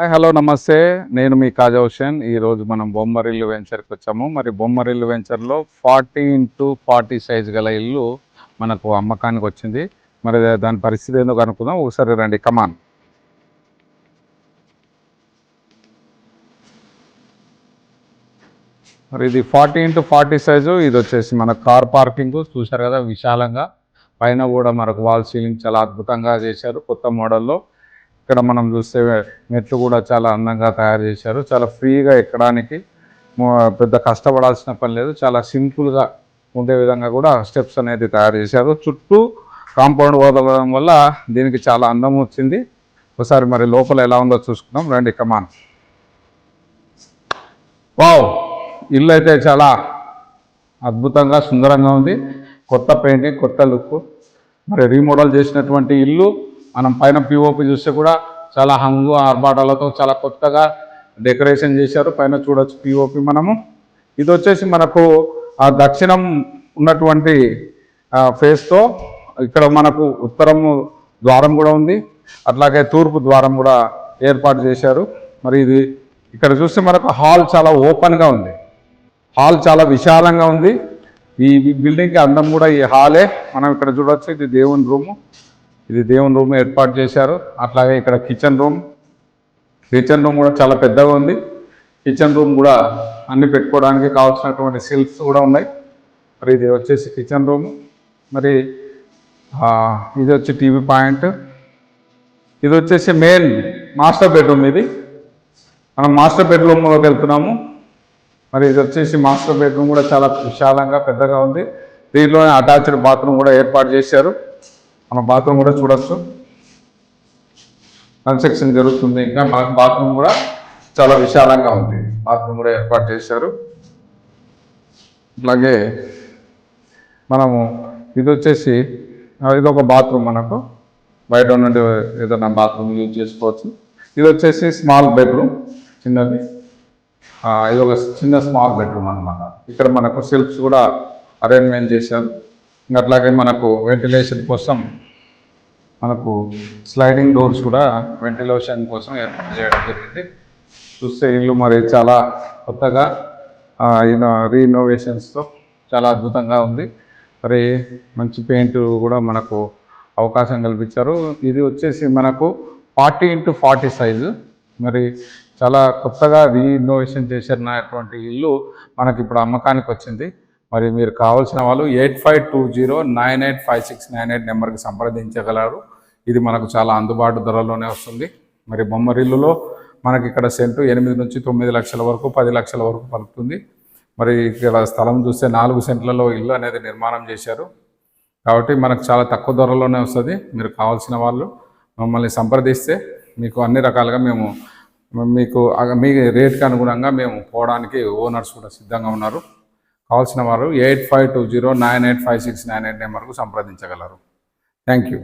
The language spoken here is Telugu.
హాయ్ హలో నమస్తే. నేను మీ కాజా హుసేన్ ఈరోజు మనం బొమ్మరిల్లు వెంచర్కి వచ్చాము. మరి బొమ్మరిల్లు వెంచర్లో ఫార్టీ ఇంటూ ఫార్టీ సైజ్ గల ఇల్లు మనకు అమ్మకానికి వచ్చింది. మరి దాని పరిస్థితి ఏందో కనుక్కుందాం ఒకసారి రండి. కమాన్ మరి ఇది ఫార్టీ ఇంటూ ఫార్టీ సైజు. ఇది వచ్చేసి మన కార్ పార్కింగ్. చూశారు కదా విశాలంగా. పైన కూడా మనకు వాల్ సీలింగ్ చాలా అద్భుతంగా చేశారు కొత్త మోడల్లో. ఇక్కడ మనం చూస్తే మెట్లు కూడా చాలా అందంగా తయారు చేశారు. చాలా ఫ్రీగా ఎక్కడానికి పెద్ద కష్టపడాల్సిన పని లేదు. చాలా సింపుల్గా ఉండే విధంగా కూడా స్టెప్స్ అనేది తయారు చేశారు. చుట్టూ కాంపౌండ్ వదలడం వల్ల దీనికి చాలా అందం వచ్చింది. ఒకసారి మరి లోపల ఎలా ఉందో చూసుకుందాం. రండి కమాన్ వావ్ ఇల్లు అయితే చాలా అద్భుతంగా సుందరంగా ఉంది. కొత్త పెయింటింగ్ కొత్త లుక్. మరి రీమోడల్ చేసినటువంటి ఇల్లు మనం పైన పిఓపి చూస్తే కూడా చాలా హంగు ఆర్భాటాలతో చాలా కొత్తగా డెకరేషన్ చేశారు. పైన చూడొచ్చు పిఓపి మనము. ఇది వచ్చేసి మనకు ఆ దక్షిణం ఉన్నటువంటి ఫేస్తో ఇక్కడ మనకు ఉత్తరము ద్వారం కూడా ఉంది. అట్లాగే తూర్పు ద్వారం కూడా ఏర్పాటు చేశారు. మరి ఇది ఇక్కడ చూస్తే మనకు హాల్ చాలా ఓపెన్గా ఉంది. హాల్ చాలా విశాలంగా ఉంది. ఈ బిల్డింగ్కి అందం కూడా ఈ హాలే మనం ఇక్కడ చూడొచ్చు ఇది దేవుని రూము. ఇది దేవుని రూమ్ ఏర్పాటు చేశారు. అట్లాగే ఇక్కడ కిచెన్ రూమ్. కిచెన్ రూమ్ కూడా చాలా పెద్దగా ఉంది. కిచెన్ రూమ్ కూడా అన్ని పెట్టుకోవడానికి కావాల్సినటువంటి సెల్ఫ్స్ కూడా ఉన్నాయి. మరి ఇది వచ్చేసి కిచెన్ రూమ్. మరి ఇది వచ్చి టీవీ పాయింట్. ఇది వచ్చేసి మెయిన్ మాస్టర్ బెడ్రూమ్ ఇది. మనం మాస్టర్ బెడ్రూమ్లోకి వెళ్తున్నాము. మరి ఇది వచ్చేసి మాస్టర్ బెడ్రూమ్ కూడా చాలా విశాలంగా పెద్దగా ఉంది. దీంట్లోనే అటాచ్డ్ బాత్రూమ్ కూడా ఏర్పాటు చేశారు. మన బాత్రూమ్ కూడా చూడొచ్చు. కన్స్ట్రక్షన్ జరుగుతుంది. ఇంకా మనకు బాత్రూమ్ కూడా చాలా విశాలంగా ఉంది. బాత్రూమ్ కూడా ఏర్పాటు చేశారు. అలాగే మనము ఇది వచ్చేసి ఇది ఒక బాత్రూమ్ మనకు. బయట నుండి ఏదైనా బాత్రూమ్ యూజ్ చేసుకోవచ్చు. ఇది వచ్చేసి స్మాల్ బెడ్రూమ్. చిన్నది. ఇది ఒక చిన్న స్మాల్ బెడ్రూమ్ అనమాట ఇక్కడ మనకు సెల్ఫ్స్ కూడా అరేంజ్మెంట్ చేశారు. అట్లాగే మనకు వెంటిలేషన్ కోసం మనకు స్లైడింగ్ డోర్స్ కూడా వెంటిలేషన్ కోసం ఏర్పాటు చేయడం జరిగింది. చూస్తే ఇల్లు మరి చాలా కొత్తగా రీఇన్నోవేషన్స్తో చాలా అద్భుతంగా ఉంది. మరి మంచి పెయింట్ కూడా మనకు అవకాశం కల్పించారు. ఇది వచ్చేసి మనకు ఫార్టీ ఇంటూ ఫార్టీ సైజు. మరి చాలా కొత్తగా రీఇన్నోవేషన్ చేసిన ఇల్లు మనకి ఇప్పుడు అమ్మకానికి వచ్చింది. మరి మీరు కావాల్సిన వాళ్ళు eight five two zero nine eight five six nine eight నెంబర్కి సంప్రదించగలరు. ఇది మనకు చాలా అందుబాటు ధరలోనే వస్తుంది. మరి బొమ్మరిల్లులో మనకి ఇక్కడ సెంటు ఎనిమిది నుంచి తొమ్మిది లక్షల వరకు పది లక్షల వరకు పలుకుతుంది. మరి ఇక్కడ స్థలం చూస్తే నాలుగు సెంట్లలో ఇల్లు అనేది నిర్మాణం చేశారు. కాబట్టి మనకు చాలా తక్కువ ధరలోనే వస్తుంది. మీరు కావాల్సిన వాళ్ళు మమ్మల్ని సంప్రదిస్తే మీకు అన్ని రకాలుగా మేము మీకు అగ- మీ రేట్కి అనుగుణంగా మేము పోవడానికి ఓనర్స్ కూడా సిద్ధంగా ఉన్నారు. కావాల్సిన వారు eight five two zero nine eight five six nine eight నెంబర్కు సంప్రదించగలరు. Thank you